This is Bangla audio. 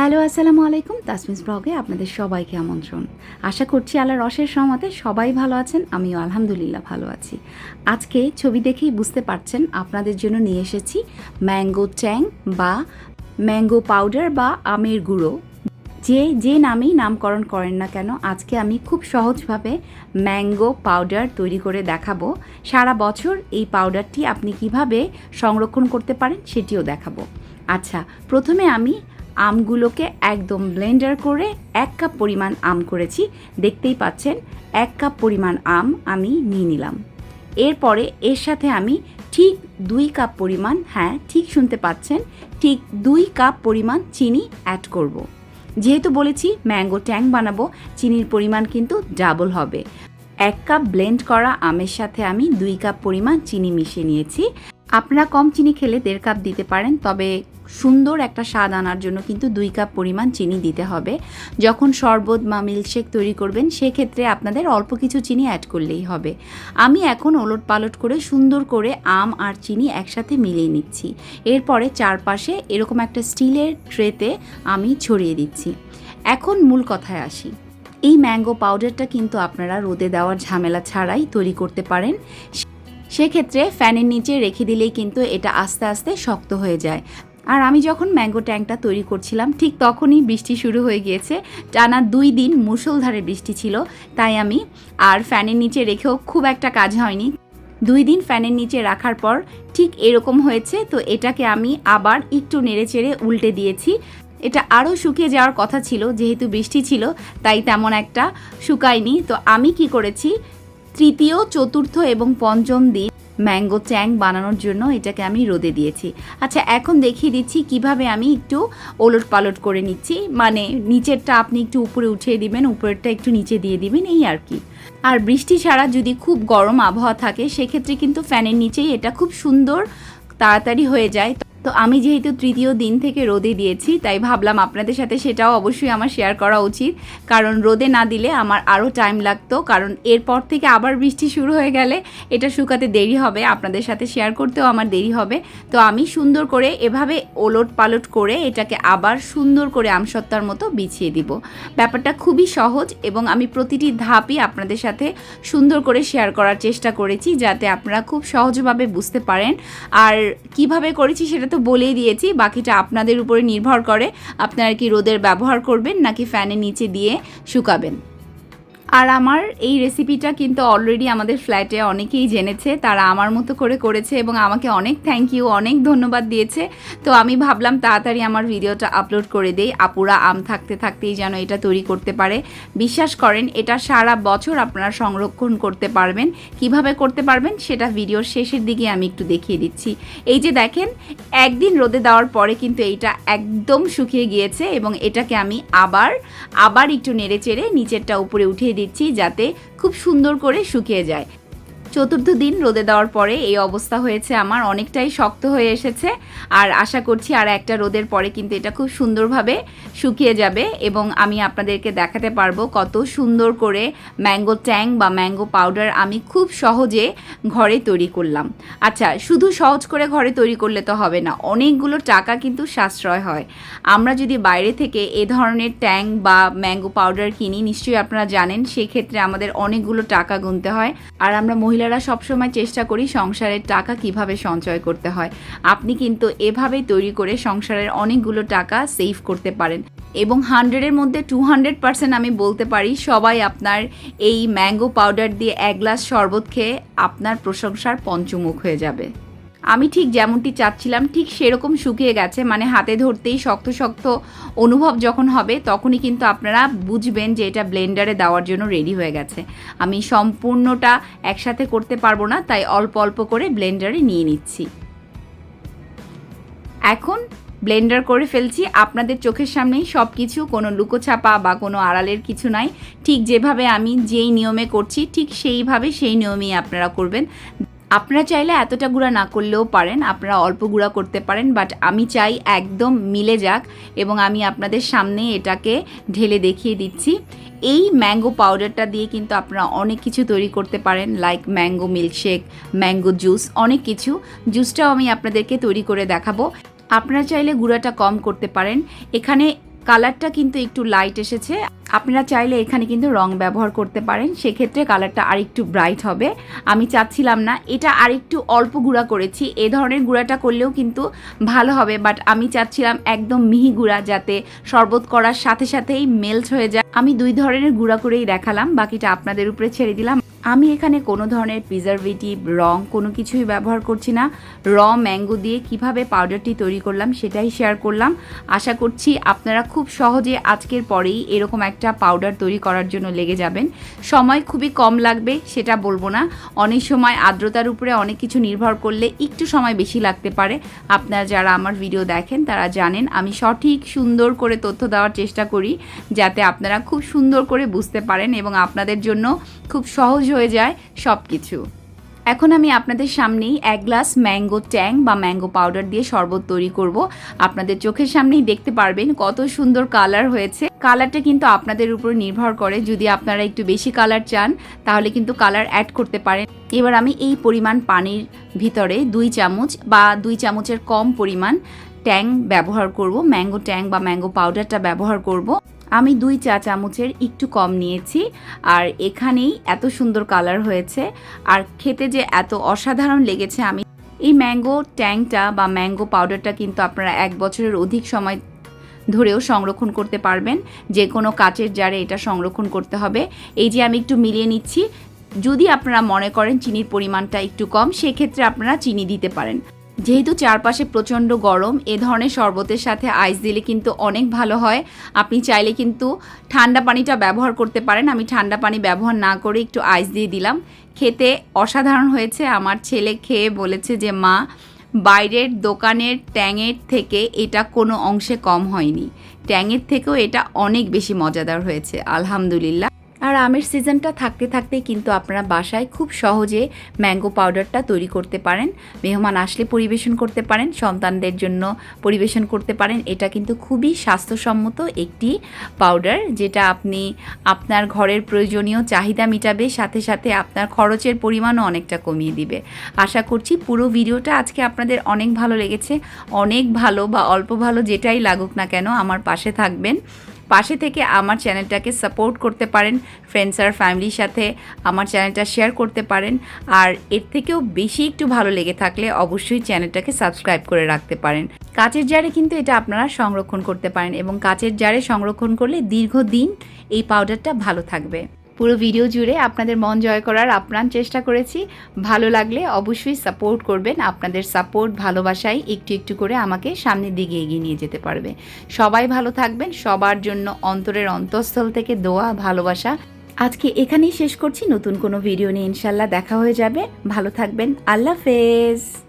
হ্যালো, আসসালামু আলাইকুম। তাসমিস ব্লগে আপনাদের সবাইকে আমন্ত্রণ। আশা করছি আল্লাহ রসের সমাতে সবাই ভালো আছেন, আমিও আলহামদুলিল্লাহ ভালো আছি। আজকে ছবি দেখেই বুঝতে পারছেন আপনাদের জন্য নিয়ে এসেছি ম্যাঙ্গো ট্যাং বা ম্যাঙ্গো পাউডার বা আমের গুঁড়ো। যে যে নামেই নামকরণ করেন না কেন, আজকে আমি খুব সহজভাবে ম্যাঙ্গো পাউডার তৈরি করে দেখাবো। সারা বছর এই পাউডারটি আপনি কীভাবে সংরক্ষণ করতে পারেন সেটিও দেখাবো। আচ্ছা প্রথমে আমি আমগুলোকে একদম ব্লেন্ডার করে এক কাপ পরিমাণ আম করেছি। দেখতেই পাচ্ছেন, এক কাপ পরিমাণ আম আমি নিয়ে নিলাম। এরপরে এর সাথে আমি ঠিক দুই কাপ পরিমাণ হ্যাঁ ঠিক শুনতে পাচ্ছেন, ঠিক দুই কাপ পরিমাণ চিনি অ্যাড করব। যেহেতু বলেছি ম্যাঙ্গো ট্যাং বানাবো, চিনির পরিমাণ কিন্তু ডাবল হবে। এক কাপ ব্লেন্ড করা আমের সাথে আমি দুই কাপ পরিমাণ চিনি মিশিয়ে নিয়েছি। আপনারা কম চিনি খেলে দেড় কাপ দিতে পারেন, তবে সুন্দর একটা স্বাদ আনার জন্য কিন্তু দুই কাপ পরিমাণ চিনি দিতে হবে। যখন শরবত বা মিল্কশেক তৈরি করবেন, সেক্ষেত্রে আপনাদের অল্প কিছু চিনি অ্যাড করলেই হবে। আমি এখন ওলট পালট করে সুন্দর করে আম আর চিনি একসাথে মিলিয়ে নিচ্ছি। এরপরে চারপাশে এরকম একটা স্টিলের ট্রেতে আমি ছড়িয়ে দিচ্ছি। এখন মূল কথায় আসি। এই ম্যাঙ্গো পাউডারটা কিন্তু আপনারা রোদে দেওয়ার ঝামেলা ছাড়াই তৈরি করতে পারেন। সেক্ষেত্রে ফ্যানের নিচে রেখে দিলেই কিন্তু এটা আস্তে আস্তে শক্ত হয়ে যায়। আর আমি যখন ম্যাঙ্গো ট্যাঙ্কটা তৈরি করছিলাম, ঠিক তখনই বৃষ্টি শুরু হয়ে গিয়েছে। টানা দুই দিন মুষলধারে বৃষ্টি ছিল, তাই আমি আর ফ্যানের নিচে রেখেও খুব একটা কাজ হয়নি। দুই দিন ফ্যানের নিচে রাখার পর ঠিক এরকম হয়েছে, তো এটাকে আমি আবার একটু নেড়ে চেড়ে উল্টে দিয়েছি। এটা আরও শুকিয়ে যাওয়ার কথা ছিল, যেহেতু বৃষ্টি ছিল, তাই তেমন একটা শুকায়নি। তো আমি কি করেছি, তৃতীয়, চতুর্থ এবং পঞ্চম দিন ম্যাঙ্গো চ্যাং বানানোর জন্য এটাকে আমি রোদে দিয়েছি। আচ্ছা এখন দেখিয়ে দিচ্ছি কীভাবে আমি একটু ওলট পালট করে নিচ্ছি। মানে নিচেরটা আপনি একটু উপরে উঠিয়ে দিবেন, উপরেরটা একটু নিচে দিয়ে দিবেন, এই আর কি। আর বৃষ্টি ছাড়া যদি খুব গরম আবহাওয়া থাকে, সেক্ষেত্রে কিন্তু ফ্যানের নিচেই এটা খুব সুন্দর, তাড়াতাড়ি হয়ে যায়। তো আমি যেহেতু তৃতীয় দিন থেকে রোদে দিয়েছি, তাই ভাবলাম আপনাদের সাথে সেটাও অবশ্যই আমার শেয়ার করা উচিত। কারণ রোদে না দিলে আমার আরও টাইম লাগতো, কারণ এরপর থেকে আবার বৃষ্টি শুরু হয়ে গেলে এটা শুকাতে দেরি হবে, আপনাদের সাথে শেয়ার করতেও আমার দেরি হবে। তো আমি সুন্দর করে এভাবে ওলট পালট করে এটাকে আবার সুন্দর করে আমসত্তার মতো বিছিয়ে দিব। ব্যাপারটা খুবই সহজ এবং আমি প্রতিটি ধাপই আপনাদের সাথে সুন্দর করে শেয়ার করার চেষ্টা করেছি, যাতে আপনারা খুব সহজভাবে বুঝতে পারেন। আর কীভাবে করেছি সেটা তো বলেই দিয়েছি, বাকিটা আপনাদের উপরে নির্ভর করে আপনারা কি রোদের ব্যবহার করবেন নাকি ফ্যানের নিচে দিয়ে শুকাবেন। আর আমার এই রেসিপিটা কিন্তু অলরেডি আমাদের ফ্ল্যাটে অনেকেই জেনেছে, তারা আমার মতো করে করেছে এবং আমাকে অনেক থ্যাংক ইউ অনেক ধন্যবাদ দিয়েছে। তো আমি ভাবলাম তাড়াতাড়ি আমার ভিডিওটা আপলোড করে দেই। আপুরা আম থাকতে থাকতেই যেন এটা তৈরি করতে পারে। বিশ্বাস করেন, এটা সারা বছর আপনারা সংরক্ষণ করতে পারবেন। কীভাবে করতে পারবেন সেটা ভিডিওর শেষের দিকে আমি একটু দেখিয়ে দিচ্ছি। এই যে দেখেন, একদিন রোদে দেওয়ার পরে কিন্তু এইটা একদম শুকিয়ে গিয়েছে এবং এটাকে আমি আবার আবার একটু নেড়ে চেড়ে নিচেরটা উপরে উঠিয়ে দিচ্ছি। যাতে খুব সুন্দর করে শুকিয়ে যায়। চতুর্থ দিন রোদে দেওয়ার পরে এই অবস্থা হয়েছে আমার, অনেকটাই শক্ত হয়ে এসেছে। আর আশা করছি আর একটা রোদের পরে কিন্তু এটা খুব সুন্দরভাবে শুকিয়ে যাবে এবং আমি আপনাদেরকে দেখাতে পারব কত সুন্দর করে ম্যাঙ্গো ট্যাং বা ম্যাঙ্গো পাউডার আমি খুব সহজে ঘরে তৈরি করলাম। আচ্ছা শুধু সহজ করে ঘরে তৈরি করলে তো হবে না, অনেকগুলো টাকা কিন্তু সাশ্রয় হয়। আমরা যদি বাইরে থেকে এ ধরনের ট্যাং বা ম্যাঙ্গো পাউডার কিনি, নিশ্চয়ই আপনারা জানেন, সেক্ষেত্রে আমাদের অনেকগুলো টাকা গুনতে হয়। আর আমরা মহিলারা সবসময় চেষ্টা করি সংসারের টাকা কীভাবে সঞ্চয় করতে হয়। আপনি কিন্তু এভাবেই তৈরি করে সংসারের অনেকগুলো টাকা সেভ করতে পারেন। এবং হান্ড্রেডের মধ্যে টু হান্ড্রেড পার্সেন্ট আমি বলতে পারি, সবাই আপনার এই ম্যাঙ্গো পাউডার দিয়ে এক গ্লাস শরবত খেয়ে আপনার প্রশংসার পঞ্চমুখ হয়ে যাবে। আমি ঠিক যেমনটি চাচ্ছিলাম, ঠিক সেরকম শুকিয়ে গেছে। মানে হাতে ধরতেই শক্ত শক্ত অনুভব যখন হবে, তখনই কিন্তু আপনারা বুঝবেন যে এটা ব্লেন্ডারে দেওয়ার জন্য রেডি হয়ে গেছে। আমি সম্পূর্ণটা একসাথে করতে পারব না, তাই অল্প অল্প করে ব্লেন্ডারে নিয়ে নিচ্ছি। এখন ব্লেন্ডার করে ফেলছি। আপনাদের চোখের সামনেই সব কিছু কোনো লুকোছাপা বা কোনো আড়ালের কিছু নাই। ঠিক যেভাবে আমি যেই নিয়মে করছি, ঠিক সেইভাবে সেই নিয়মেই আপনারা করবেন। আপনারা চাইলে এতটা গুঁড়া না করলেও পারেন, আপনারা অল্প গুঁড়া করতে পারেন বাট আমি চাই একদম মিলে যাক এবং আমি আপনাদের সামনে এটাকে ঢেলে দেখিয়ে দিচ্ছি। এই ম্যাঙ্গো পাউডারটা দিয়ে কিন্তু আপনারা অনেক কিছু তৈরি করতে পারেন like mango milkshake mango juice অনেক কিছু। জুসটাও আমি আপনাদেরকে তৈরি করে দেখাবো। আপনারা চাইলে গুঁড়াটা কম করতে পারেন। এখানে কালারটা কিন্তু একটু লাইট এসেছে। আপনারা চাইলে এখানে কিন্তু রং ব্যবহার করতে পারেন, সেক্ষেত্রে কালারটা আরেকটু ব্রাইট হবে। আমি চাচ্ছিলাম না, এটা আরেকটু অল্প গুঁড়া করেছি, এ ধরনের গুঁড়াটা করলেও কিন্তু ভালো হবে বাট আমি চাচ্ছিলাম একদম মিহি গুঁড়া যাতে শরবত করার সাথে সাথেই মেল্ট হয়ে যায়। আমি দুই ধরনের গুঁড়া করেই দেখালাম, বাকিটা আপনাদের উপরে ছেড়ে দিলাম। আমি এখানে কোনো ধরনের প্রিজারভেটিভ রং কোনো কিছুই ব্যবহার করছি না। র ম্যাঙ্গো দিয়ে কীভাবে পাউডারটি তৈরি করলাম সেটাই শেয়ার করলাম। আশা করছি আপনারা খুব সহজে আজকের পরেই এরকম একটা পাউডার তৈরি করার জন্য লেগে যাবেন। সময় খুবই কম লাগবে, সেটা বলব না। অনেক সময় আর্দ্রতার উপরে অনেক কিছু নির্ভর করলে একটু সময় বেশি লাগতে পারে। আপনারা যারা আমার ভিডিও দেখেন, তারা জানেন আমি সঠিক সুন্দর করে তথ্য দেওয়ার চেষ্টা করি, যাতে আপনারা খুব সুন্দর করে বুঝতে পারেন এবং আপনাদের জন্য খুব সহজ হয়ে যায় সব কিছু এখন আমি আপনাদের সামনেই এক গ্লাস ম্যাঙ্গো ট্যাং বা ম্যাঙ্গো পাউডার দিয়ে শরবত তৈরি করব। আপনাদের চোখের সামনেই দেখতে পারবেন কত সুন্দর কালার হয়েছে। কালারটা কিন্তু আপনাদের উপর নির্ভর করে। যদি আপনারা একটু বেশি কালার চান, তাহলে কিন্তু কালার অ্যাড করতে পারেন। এবার আমি এই পরিমাণ পানির ভিতরে দুই চামচ বা দুই চামচের কম পরিমাণ ট্যাং ব্যবহার করব। ম্যাঙ্গো ট্যাং বা ম্যাঙ্গো পাউডারটা ব্যবহার করব। আমি দুই চা চামচের একটু কম নিয়েছি, আর এখানেই এত সুন্দর কালার হয়েছে। আর খেতে যে এত অসাধারণ লেগেছে, আমি এই ম্যাঙ্গো ট্যাংটা বা ম্যাঙ্গো পাউডারটা কিন্তু আপনারা এক বছরের অধিক সময় ধরেও সংরক্ষণ করতে পারবেন। যে কোনো কাচের জারে এটা সংরক্ষণ করতে হবে। এই যে আমি একটু মিলিয়ে নিচ্ছি, যদি আপনারা মনে করেন চিনির পরিমাণটা একটু কম, সেক্ষেত্রে আপনারা চিনি দিতে পারেন। যেহেতু চারপাশে প্রচণ্ড গরম, এ ধরনের শরবতের সাথে আইস দিলে কিন্তু অনেক ভালো হয়। আপনি চাইলে কিন্তু ঠান্ডা পানিটা ব্যবহার করতে পারেন। আমি ঠান্ডা পানি ব্যবহার না করে একটু আইস দিয়ে দিলাম। খেতে অসাধারণ হয়েছে। আমার ছেলে খেয়ে বলেছে যে, মা, বাইরের দোকানের ট্যাঙের থেকে এটা কোনো অংশে কম হয়নি। ট্যাঙের থেকেও এটা অনেক বেশি মজাদার হয়েছে। আলহামদুলিল্লাহ। আর আমের সিজনটা থাকতে থাকতেই কিন্তু আপনারা বাসায় খুব সহজে ম্যাঙ্গো পাউডারটা তৈরি করতে পারেন, মেহমান আসলে পরিবেশন করতে পারেন, সন্তানদের জন্য পরিবেশন করতে পারেন। এটা কিন্তু খুবই স্বাস্থ্যসম্মত একটি পাউডার যেটা আপনি আপনার ঘরের প্রয়োজনীয় চাহিদা মেটাবে, সাথে সাথে আপনার খরচের পরিমাণও অনেকটা কমিয়ে দিবে। আশা করছি পুরো ভিডিওটা আজকে আপনাদের অনেক ভালো লেগেছে। অনেক ভালো বা অল্প ভালো যেটাই লাগুক না কেন আমার পাশে থাকবেন। পাশে থেকে আমার চ্যানেলটাকে সাপোর্ট করতে পারেন ফ্রেন্ডস আর ফ্যামিলির সাথে আমার চ্যানেলটা শেয়ার করতে পারেন। আর এর থেকেও বেশি একটু ভালো লেগে থাকলে অবশ্যই চ্যানেলটাকে সাবস্ক্রাইব করে রাখতে পারেন। কাচের জারে কিন্তু এটা আপনারা সংরক্ষণ করতে পারেন এবং কাচের জারে সংরক্ষণ করলে দীর্ঘদিন এই পাউডারটা ভালো থাকবে। পুরো ভিডিও জুড়ে আপনাদের মন জয় করার আপ্রাণ চেষ্টা করেছি। ভালো লাগলে অবশ্যই সাপোর্ট করবেন। আপনাদের সাপোর্ট ভালোবাসাই একটু একটু করে আমাকে সামনের দিকে এগিয়ে নিয়ে যেতে পারবে। সবাই ভালো থাকবেন। সবার জন্য অন্তরের অন্তঃস্থল থেকে দোয়া, ভালোবাসা। আজকে এখানেই শেষ করছি। নতুন কোনো ভিডিও নিয়ে ইনশাল্লাহ দেখা হয়ে যাবে। ভালো থাকবেন। আল্লাহ হাফেজ।